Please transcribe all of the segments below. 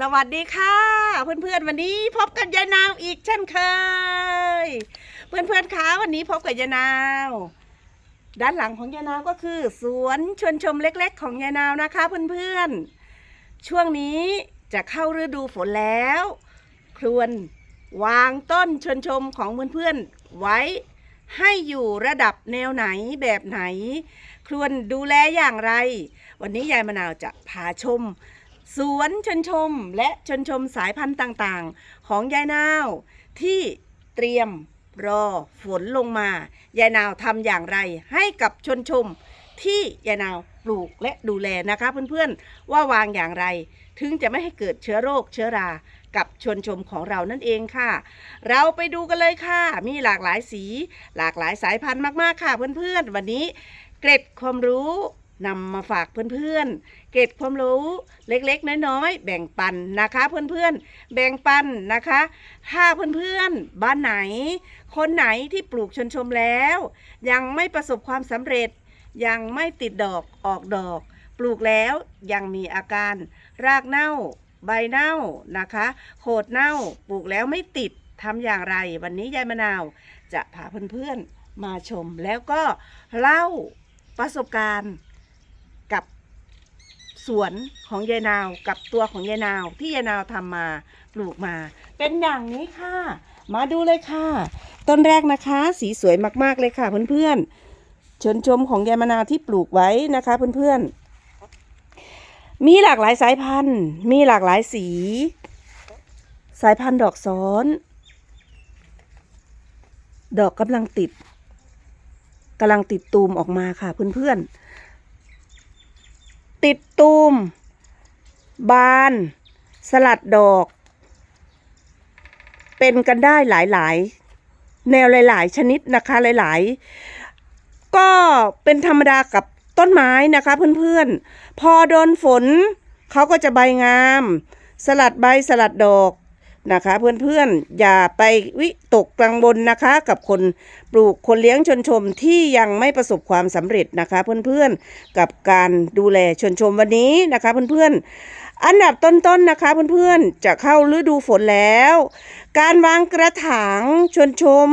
สวัสดีค่ะ เพื่อนๆวันนี้พบกับยายนาวอีกเช่นเคย เพื่อนๆคะวันนี้พบกับยายนาว ด้านหลังของยายนาวก็คือ สวนชวนชมเล็ก ๆ ของยายนาวนะคะ เพื่อนๆ ช่วงนี้จะเข้าฤดูฝนแล้ว ครวนวางต้นชวนชมของเพื่อนๆไว้ให้อยู่ระดับแนวไหนแบบไหน ครวนดูแลอย่างไร วันนี้ยายมะนาวจะพาชม สวนชนชมและชนชมสายพันธุ์ต่างๆ ของยายนาวที่เตรียมรอฝนลงมา ยายนาวทำอย่างไรให้กับชนชมที่ยายนาวปลูกและดูแลนะคะเพื่อนๆว่าวางอย่างไร ถึงจะไม่ให้เกิดเชื้อโรคเชื้อรากับชนชมของเรานั่นเองค่ะ เราไปดูกันเลยค่ะ มีหลากหลายสี หลากหลายสายพันธุ์มากๆค่ะเพื่อนๆ วันนี้เกร็ดความรู้ นำมาฝากเพื่อนๆ เกร็ดความรู้เล็กๆ น้อยๆ แบ่งปันนะคะเพื่อนๆ แบ่งปันนะคะ ถ้าเพื่อนๆ บ้านไหน คนไหนที่ปลูกชนชมแล้ว ยังไม่ประสบความสำเร็จ ยังไม่ติดดอกออกดอก ปลูกแล้วยังมีอาการ รากเน่า ใบเน่านะคะโขดเน่าปลูกแล้วไม่ติดทำอย่างไร วันนี้ยายมะนาวจะพาเพื่อนๆมาชมแล้วก็เล่าประสบการณ์ สวนของยายนาวกับตัวของยายนาวที่ยายนาวทำมาปลูกมา เป็นอย่างนี้ค่ะ มาดูเลยค่ะ ต้นแรกนะคะ สีสวยมากๆเลยค่ะเพื่อนๆชนชมของยายมะนาวที่ปลูกไว้นะคะเพื่อนๆมีหลากหลายสายพันธุ์ มีหลากหลายสี สายพันธุ์ดอกซ้อน ดอกกำลังติดกำลังติดตูมออกมาค่ะเพื่อนๆ ติดตูม บาน สลัดดอก เป็นกันได้หลายๆ แนวหลายๆ ชนิดนะคะหลายๆ ก็เป็นธรรมดากับต้นไม้นะคะเพื่อนๆ พอโดนฝนเขาก็จะใบงาม สลัดใบสลัดดอก นะคะ เพื่อนๆอย่าไปวิตกกังวลนะคะ กับคนปลูกคนเลี้ยงชนชมที่ยังไม่ประสบความสำเร็จนะคะ เพื่อนๆกับการดูแลชนชมวันนี้นะคะ เพื่อนๆ อันดับต้นๆนนะคะ เพื่อนๆจะเข้าฤดูฝนแล้ว การวางกระถางชนชม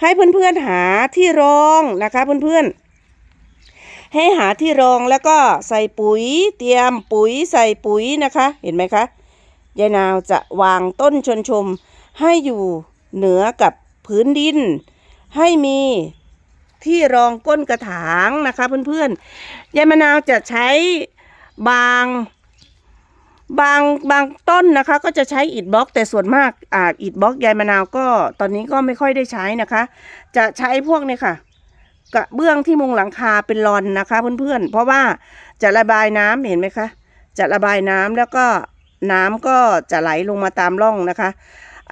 ให้เพื่อนๆหาที่รองนะคะ เพื่อนๆให้หาที่รองแล้วก็ใส่ปุ๋ยเตรียมปุ๋ยใส่ปุ๋ยนะคะ เห็นไหมคะ ยายนาวจะวางต้นชนชมให้อยู่เหนือกับพื้นดิน ให้มีที่รองก้นกระถางนะคะเพื่อนๆ ยายมะนาวจะใช้บางบางบางต้นนะคะก็จะใช้อิฐบล็อกแต่ส่วนมากอ่าอิฐบล็อกยายมะนาวก็ตอนนี้ก็ไม่ค่อยได้ใช้นะคะ จะใช้พวกเนี่ยค่ะ กระเบื้องที่มุงหลังคาเป็นรอนนะคะเพื่อนๆ เพราะว่าจะระบายน้ำเห็นไหมคะ จะระบายน้ำแล้วก็ น้ำก็จะไหลลงมาตามร่องนะคะ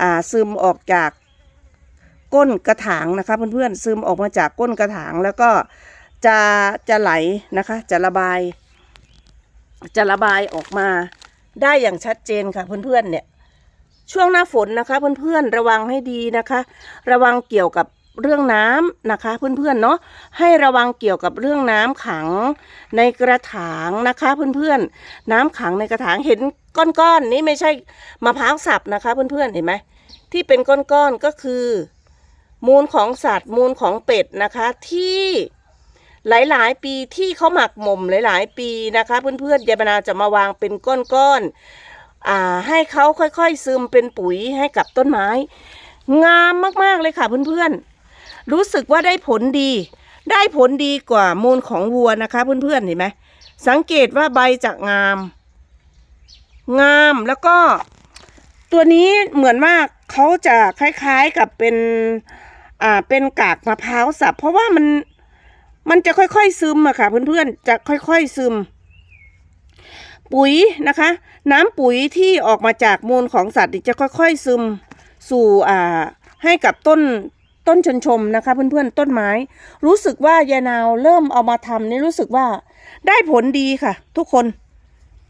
อ่าซึมออกจากก้นกระถางนะคะเพื่อนๆซึมออกมาจากก้นกระถางแล้วก็จะจะไหลนะคะจะระบาย จะระบายออกมาได้อย่างชัดเจนค่ะเพื่อนๆเนี่ยช่วงหน้าฝนนะคะเพื่อนๆระวังให้ดีนะคะ ระวังเกี่ยวกับ เรื่องน้ำนะคะเพื่อนๆเนาะให้ระวังเกี่ยวกับเรื่องน้ำขังในกระถางนะคะเพื่อนๆ น้ำขังในกระถางเห็นก้อนๆนี้ไม่ใช่มะพร้าวสับนะคะเพื่อนๆเห็นไหมที่เป็นก้อนๆก็คือ มูลของสัตว์มูลของเป็ดนะคะที่หลายๆ ปีที่เขาหมักหม่มหลาย ๆ ปีนะคะเพื่อนๆยายบรรณาจะมาวางเป็นก้อนๆอ่าให้เขาค่อยๆซึมเป็นปุ๋ยให้กับต้นไม้ งามมากๆเลยค่ะเพื่อนๆ รู้สึกว่าได้ผลดี ได้ผลดีกว่ามูลของวัวนะคะ เพื่อนๆเห็นไหมสังเกตว่าใบจะงาม งามแล้วก็ ตัวนี้เหมือนว่าเขาจะคล้ายๆกับเป็นอ่าเป็นกากมะพร้าวสับ เพราะว่ามันมันจะค่อยๆซึมอะค่ะ เพื่อนๆจะค่อยๆซึม ปุ๋ยนะคะ น้ำปุ๋ยที่ออกมาจากมูลของสัตว์จะค่อยๆซึมสู่อ่าให้กับต้น ต้นชนชมนะคะ เพื่อนๆต้นไม้ รู้สึกว่ายานาวเริ่มเอามาทำนี่รู้สึกว่าได้ผลดีค่ะ ทุกคน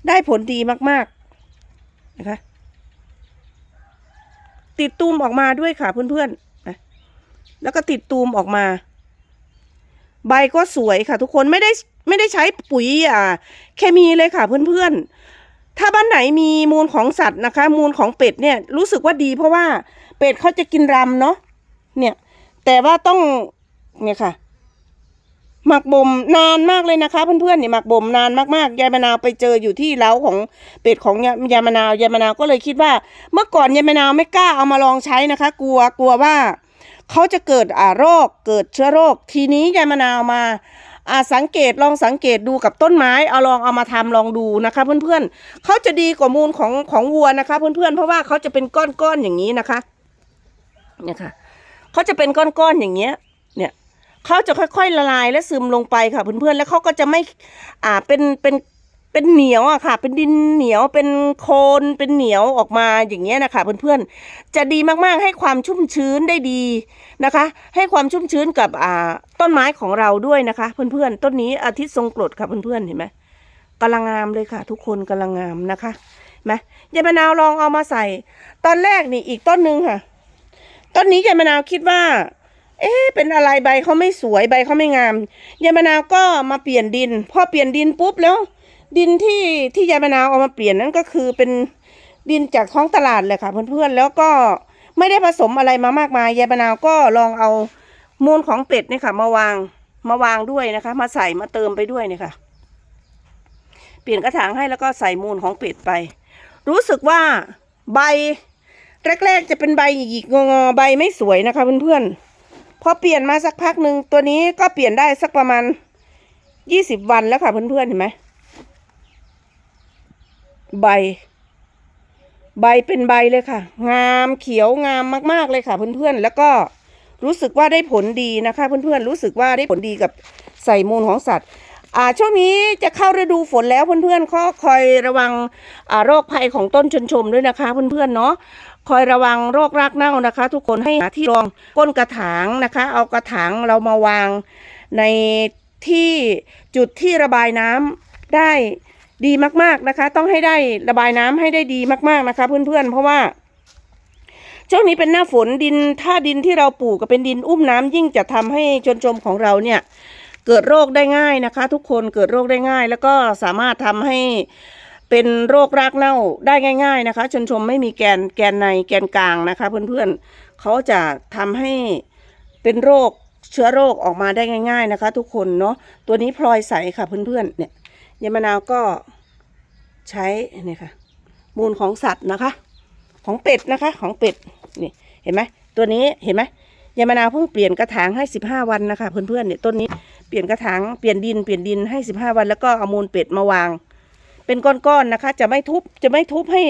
ได้ผลดีมากๆนะคะ ติดตูมออกมาด้วยค่ะเพื่อนๆนะแล้วก็ติดตูมออกมา ใบก็สวยค่ะ ทุกคนไม่ได้ไม่ได้ใช้ปุ๋ยอ่าเคมีเลยค่ะเพื่อนๆ ถ้าบ้านไหนมีมูลของสัตว์นะคะ มูลของเป็ดเนี่ยรู้สึกว่าดีเพราะว่าเป็ดเขาจะกินรำเนาะเนี่ย แต่ว่าต้องเนี่ยค่ะ หมักบ่มนานมากเลยนะคะ เพื่อนๆเนี่ยหมักบ่มนานมากๆยายมะนาวไปเจออยู่ที่เล้าของเป็ดของยายมะนาวยายมะนาวก็เลยคิดว่า เมื่อก่อนยายมะนาวไม่กล้าเอามาลองใช้นะคะ กลัวกลัวว่าเขาจะเกิดอ่าโรคเกิดเชื้อโรค ทีนี้ยายมะนาวมาอ่าสังเกตลองสังเกตดูกับต้นไม้เอาลองเอามาทำลองดูนะคะ เพื่อนๆเขาจะดีกว่ามูลของของวัวนะคะ เพื่อนๆเพราะว่าเขาจะเป็นก้อนๆอย่างนี้นะคะเนี่ยค่ะ เขาจะเป็นก้อนๆอย่างเงี้ย เนี่ยเขาจะค่อยๆละลายและซึมลงไปค่ะเพื่อนๆแล้วเขาก็จะไม่อ่าเป็นเป็นเป็นเหนียวอะค่ะ เป็นดินเหนียวเป็นโคลนเป็นเหนียวออกมาอย่างเงี้ยนะคะเพื่อนๆจะดีมากๆให้ความชุ่มชื้นได้ดีนะคะ ให้ความชุ่มชื้นกับอ่าต้นไม้ของเราด้วยนะคะ เพื่อนๆต้นนี้อาทิตย์ทรงกรดค่ะเพื่อนๆเห็นไหมกำลังงามเลยค่ะ ทุกคนกำลังงามนะคะไหมยายมะนาวลองเอามาใส่ ตอนแรกนี่อีกต้นหนึ่งค่ะ ต้นนี้ยายมะนาวคิดว่า เอ๊ะเป็นอะไรใบเขาไม่สวยใบเขาไม่งามยายมะนาวก็มาเปลี่ยนดิน พอเปลี่ยนดินปุ๊บแล้ว ดินที่ที่ยายมะนาวเอามาเปลี่ยนนั่นก็คือเป็นดินจากท้องตลาดเลยค่ะเพื่อนๆแล้วก็ไม่ได้ผสมอะไรมามากมายยายมะนาวก็ลองเอามูลของเป็ดนี่ค่ะ มาวางมาวางด้วยนะคะ มาใส่มาเติมไปด้วยนี่ค่ะ เปลี่ยนกระถางให้แล้วก็ใส่มูลของเป็ดไป รู้สึกว่าใบ แรกๆจะเป็นใบหยิกงอใบไม่สวยนะคะเพื่อนๆพอเปลี่ยนมาสักพักหนึ่งตัวนี้ก็เปลี่ยนได้สักประมาณยี่สิบวันแล้วค่ะเพื่อนๆเห็นไหมใบ ใบเป็นใบเลยค่ะ งามเขียวงามมากๆเลยค่ะ เพื่อนๆแล้วก็รู้สึกว่าได้ผลดีนะคะ เพื่อนๆรู้สึกว่าได้ผลดีกับใส่มูลของสัตว์ อ่าช่วงนี้จะเข้าฤดูฝนแล้วเพื่อนๆก็คอยระวังอ่าโรคภัยของต้นชนชมด้วยนะคะเพื่อนๆเนาะคอยระวังโรครากเน่านะคะ ทุกคนให้หาที่รองก้นกระถางนะคะ เอากระถางเรามาวางในที่จุดที่ระบายน้ำได้ดีมากๆนะคะ ต้องให้ได้ระบายน้ำให้ได้ดีมากๆนะคะ เพื่อนๆ เพราะว่าช่วงนี้เป็นหน้าฝนดินถ้าดินที่เราปลูกก็เป็นดินอุ้มน้ำยิ่งจะทำให้ชนชมของเราเนี่ย เกิดโรคได้ง่ายนะคะ ทุกคนเกิดโรคได้ง่าย แล้วก็สามารถทำให้เป็นโรครากเน่าได้ง่าย ๆนะคะ ชนชมไม่มีแกนแกนในแกนกลางนะคะ เพื่อนๆเขาจะทำให้เป็นโรคเชื้อโรคออกมาได้ง่าย ๆนะคะ ทุกคนเนาะตัวนี้พลอยใสค่ะเพื่อนๆเนี่ยยามะนาวก็ใช้เนี่ยค่ะ มูลของสัตว์นะคะ ของเป็ดนะคะ ของเป็ดนี่เห็นไหมตัวนี้เห็นไหมยายมะนาวเพิ่งเปลี่ยนกระถางให้สิบห้าวันนะคะ เพื่อนๆเนี่ยต้นนี้ เปลี่ยนกระถางเปลี่ยนดินเปลี่ยนดินให้สิบห้าวันแล้วก็เอามูลเป็ดมาวาง เป็นก้อนๆนะคะ จะไม่ทุบจะไม่ทุบให้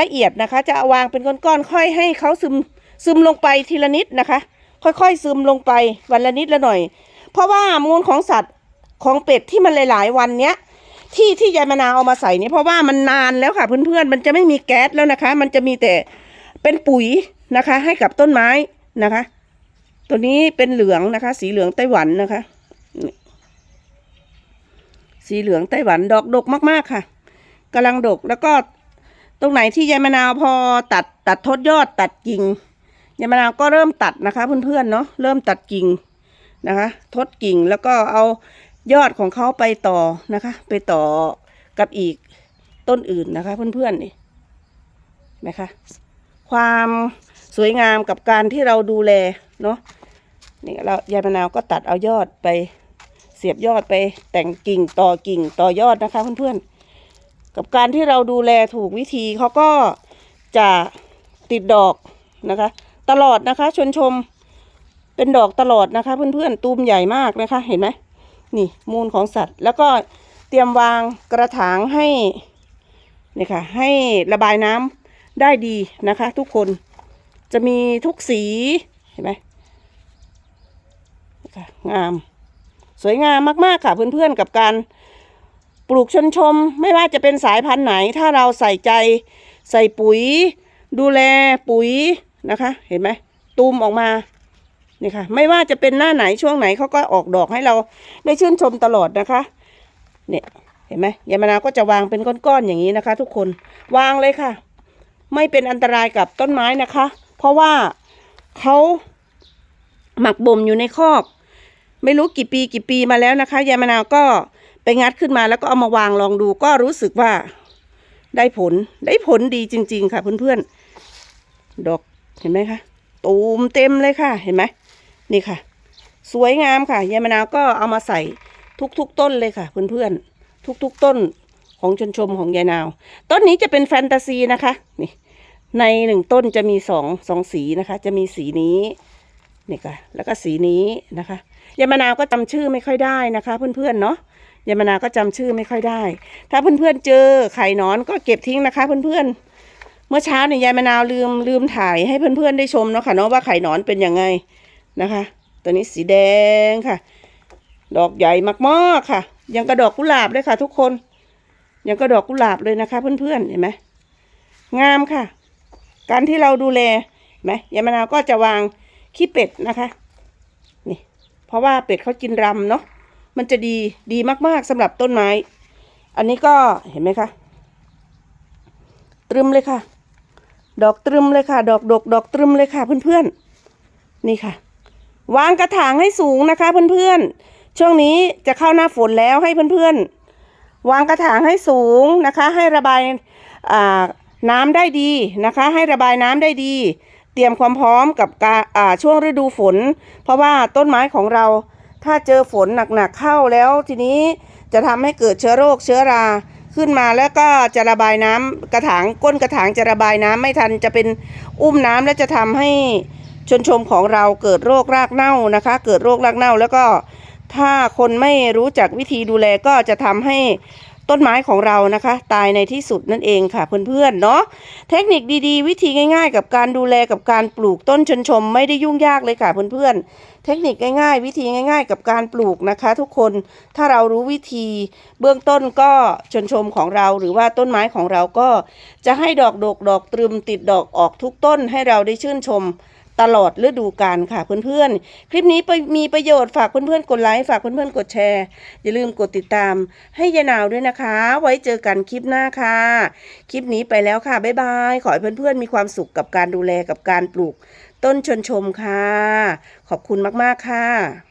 ละเอียดนะคะ จะาวางเป็นก้อนๆค่อยให้เขาซึมซึมลงไปทีละนิดนะคะ ค่อยๆซึมลงไปวันละนิดละหน่อย เพราะว่ามูลของสัตว์ของเป็ดที่มันหลาย ๆ วันเนี้ยที่ที่ยายมะนาวเอามาใส่เนี่ยเพราะว่ามันนานแล้วค่ะเพื่อนๆ มันจะไม่มีแก๊สแล้วนะคะ มันจะมีแต่เป็นปุ๋ยนะคะ ให้กับต้นไม้นะคะ ตัวนี้เป็นเหลืองนะคะ สีเหลืองไต้หวันนะคะ สีเหลืองไต้หวันดอกดกมาก ๆ ค่ะกำลังดกแล้วก็ตรงไหนที่ยายมะนาวพอตัดตัดทดยอดตัดกิ่งยายมะนาวก็เริ่มตัดนะคะ เพื่อนๆเนาะเริ่มตัดกิ่งนะคะ ทดกิ่งแล้วก็เอายอดของเขาไปต่อนะคะ ไปต่อกับอีกต้นอื่นนะคะ เพื่อนๆนี่นไหมคะความสวยงามกับการที่เราดูแลเนาะนี่เรายายมะนาวก็ตัดเอายอดไป เสียบยอดไปแต่งกิ่งต่อกิ่งต่อยอดนะคะเพื่อนๆ กับการที่เราดูแลถูกวิธีเขาก็จะติดดอกนะคะ ตลอดนะคะชวนชมเป็นดอกตลอดนะคะ เพื่อนๆตูมใหญ่มากนะคะเห็นไหมนี่มูลของสัตว์ แล้วก็เตรียมวางกระถางให้นี่ค่ะให้ระบายน้ำได้ดีนะคะ ทุกคนจะมีทุกสีเห็นไหมงาม สวยงามมากๆค่ะเพื่อนๆกับการปลูกชนชม ไม่ว่าจะเป็นสายพันธุ์ไหน ถ้าเราใส่ใจ ใส่ปุ๋ย ดูแลปุ๋ยนะคะ เห็นไหมตูมออกมานี่ค่ะ ไม่ว่าจะเป็นหน้าไหนช่วงไหนเขาก็ออกดอกให้เราได้ชื่นชมตลอดนะคะ เนี่ยเห็นไหมยามะนาวก็จะวางเป็นก้อนๆอย่างนี้นะคะ ทุกคนวางเลยค่ะ ไม่เป็นอันตรายกับต้นไม้นะคะ เพราะว่าเขาหมักบ่มอยู่ในคอก ไม่รู้กี่ปีกี่ปีมาแล้วนะคะยายมะนาวก็ไปงัดขึ้นมาแล้วก็เอามาวางลองดูก็รู้สึกว่าได้ผลได้ผลดีจริง ๆ ค่ะเพื่อนๆดอกเห็นไหมคะตูมเต็มเลยค่ะเห็นไหมนี่ค่ะ สวยงามค่ะยายมะนาวก็เอามาใส่ทุกๆต้นเลยค่ะเพื่อนๆทุกๆต้นของชนชมของยายนาว ต้นนี้จะเป็นแฟนตาซีนะคะนี่ในหนึ่งต้นจะมีสองสองสีนะคะ จะมีสีนี้นี่ค่ะแล้วก็สีนี้นะคะ ยายมะนาวก็จำชื่อไม่ค่อยได้นะคะ เพื่อนๆเนาะยายมะนาวก็จำชื่อไม่ค่อยได้ ถ้าเพื่อนๆเจอไข่นอนก็เก็บทิ้งนะคะ เพื่อนๆ เมื่อเช้าเนี่ยยายมะนาวลืมลืมถ่ายให้เพื่อนๆได้ชมเนาะค่ะเนาะว่าไข่นอนเป็นยังไงนะคะ ตัวนี้สีแดงค่ะ ดอกใหญ่มากๆค่ะ ยังกระดอกกุหลาบเลยค่ะ ทุกคนยังกระดอกกุหลาบเลยนะคะ เพื่อนๆเห็นไหมงามค่ะ การที่เราดูแลไหมยายมะนาวก็จะวางขี้เป็ดนะคะ เพราะว่าเป็ดเขากินรำเนาะมันจะดีดีมากๆสำหรับต้นไม้ อันนี้ก็เห็นไหมคะตรึมเลยค่ะ ดอกตรึมเลยค่ะ ดอกดกดอกตรึมเลยค่ะเพื่อนๆ นี่ค่ะ วางกระถางให้สูงนะคะเพื่อนๆ ช่วงนี้จะเข้าหน้าฝนแล้วให้เพื่อนๆ วางกระถางให้สูงนะคะ ให้ระบายน้ำได้ดีนะคะ ให้ระบายน้ำได้ดี ตรียมความพร้อมกับกาอ่าช่วงฤดูฝน เพราะว่าต้นไม้ของเราถ้าเจอฝนหนักๆเข้าแล้วทีนี้จะทำให้เกิดเชื้อโรคเชื้อราขึ้นมาแล้วก็จะระบายน้ำกระถางก้นกระถางจะระบายน้ำไม่ทันจะเป็นอุ้มน้ำและจะทำให้ชนชมของเราเกิดโรครากเน่านะคะ เกิดโรครากเน่าแล้วก็ถ้าคนไม่รู้จักวิธีดูแลก็จะทำให้ ต้นไม้ของเรานะคะ ตายในที่สุดนั่นเองค่ะเพื่อนๆเนาะเทคนิคดีๆ วิธีง่าย ๆ กับการดูแลกับการปลูกต้นชนชม ไม่ได้ยุ่งยากเลยค่ะเพื่อนๆเทคนิคง่าย ๆ วิธีง่าย ๆ กับการปลูกนะคะ ทุกคนถ้าเรารู้วิธีเบื้องต้นก็ชนชมของเรา หรือว่าต้นไม้ของเราก็จะให้ดอกดกดอกตรึมติดดอกออกทุกต้นให้เราได้ชื่นชม ตลอดฤดูกาลค่ะเพื่อนๆ คลิปนี้ไปมีประโยชน์ฝากเพื่อนๆกดไลค์ฝากเพื่อนๆกดแชร์ อย่าลืมกดติดตามให้ยายนาวด้วยนะคะ ไว้เจอกันคลิปหน้าค่ะ คลิปนี้ไปแล้วค่ะ บ๊ายบาย ขอให้เพื่อนๆ มีความสุขกับการดูแลกับการปลูก ต้นชนชมค่ะ ขอบคุณมากๆค่ะ